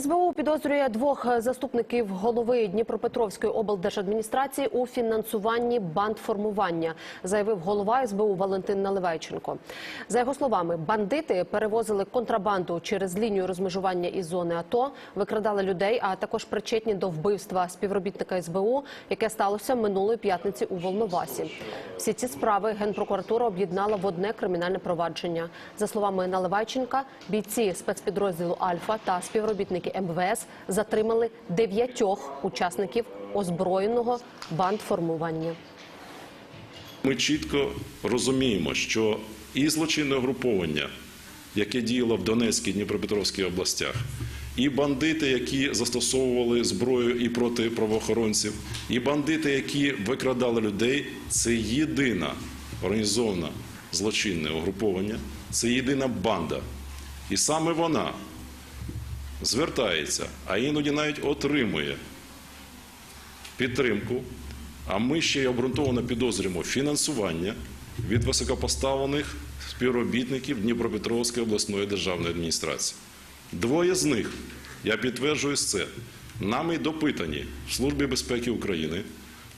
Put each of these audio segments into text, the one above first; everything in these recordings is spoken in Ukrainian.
СБУ підозрює двох заступників голови Дніпропетровської облдержадміністрації у фінансуванні бандформування, заявив голова СБУ Валентин Наливайченко. За його словами, бандити перевозили контрабанду через лінію розмежування із зони АТО, викрадали людей, а також причетні до вбивства співробітника СБУ, яке сталося минулої п'ятниці у Волновасі. Всі ці справи генпрокуратура об'єднала в одне кримінальне провадження. За словами Наливайченка, бійці спецпідрозділу Альфа та співробітники МВС затримали дев'ятьох учасників озброєного бандформування. Ми чітко розуміємо, що і злочинне угруповання, яке діяло в Донецькій Дніпропетровській областях, і бандити, які застосовували зброю і проти правоохоронців, і бандити, які викрадали людей, це єдина організована злочинне угруповання, це єдина банда. І саме вона звертається, а іноді навіть отримує підтримку, а ми ще й обґрунтовано підозрюємо фінансування від високопоставлених співробітників Дніпропетровської обласної державної адміністрації. Двоє з них, я підтверджую це, нами допитані в Службі безпеки України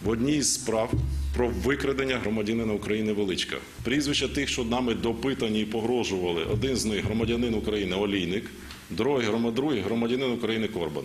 в одній з справ про викрадення громадянина України Величка. Прізвища тих, що нами допитані і погрожували, один з них громадянин України Олійник, другий громадянин України Корбан.